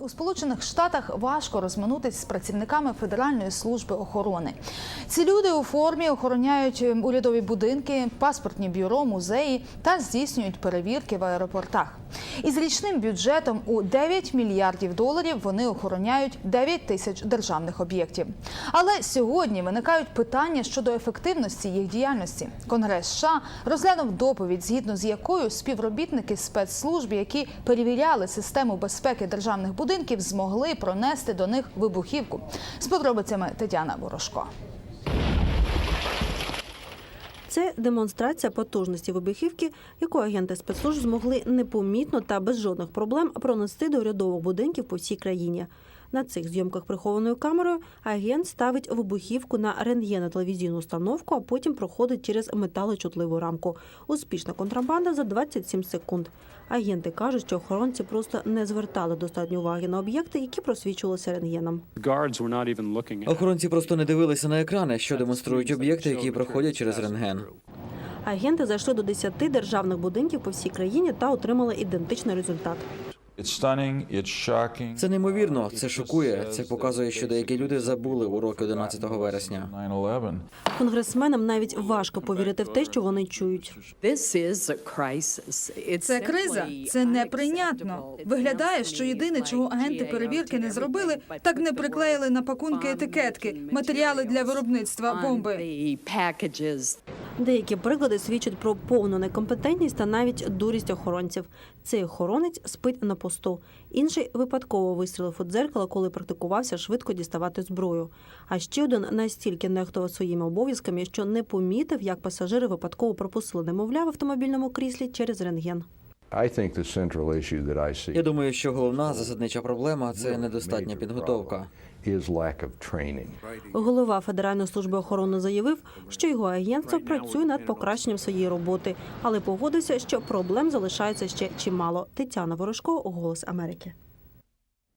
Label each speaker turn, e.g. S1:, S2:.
S1: У Сполучених Штатах важко розминутись з працівниками Федеральної служби охорони. Ці люди у формі охороняють урядові будинки, паспортні бюро, музеї та здійснюють перевірки в аеропортах. Із річним бюджетом у 9 мільярдів доларів вони охороняють 9 тисяч державних об'єктів. Але сьогодні виникають питання щодо ефективності їх діяльності. Конгрес США розглянув доповідь, згідно з якою співробітники спецслужб, які перевіряли систему безпеки державних будинків, змогли пронести до них вибухівку. З подробицями Тетяна Ворожко.
S2: Це демонстрація потужності вибухівки, яку агенти спецслужб змогли непомітно та без жодних проблем пронести до урядових будинків по всій країні. На цих зйомках прихованою камерою агент ставить вибухівку на рентгенно-телевізійну установку, а потім проходить через металочутливу рамку. Успішна контрабанда за 27 секунд. Агенти кажуть, що охоронці просто не звертали достатньо уваги на об'єкти, які просвічувалися рентгеном.
S3: Охоронці просто не дивилися на екрани, що демонструють об'єкти, які проходять через рентген.
S2: Агенти зайшли до 10 державних будинків по всій країні та отримали ідентичний результат.
S4: It's stunning, it's shocking.
S3: Це неймовірно, це шокує. Це показує, що деякі люди забули уроки 11 вересня.
S4: 9/11.
S2: Конгресменам навіть важко повірити в те, що вони чують.
S5: Це криза, це неприйнятно. Виглядає, що єдине, чого агенти перевірки не зробили, так не приклеїли на пакунки етикетки, матеріали для виробництва бомби.
S2: Деякі приклади свідчать про повну некомпетентність та навіть дурість охоронців. Цей охоронець спить на посту. Інший випадково вистрілив у дзеркало, коли практикувався швидко діставати зброю. А ще один настільки нехтував своїми обов'язками, що не помітив, як пасажири випадково пропустили немовля в автомобільному кріслі через рентген.
S6: I think the central issue that I see
S3: Я думаю, що головна засаднича проблема це недостатня підготовка.
S2: Голова Федеральної служби охорони заявив, що його агентство працює над покращенням своєї роботи, але погодився, що проблем залишається ще чимало. Тетяна Ворожко, Голос Америки.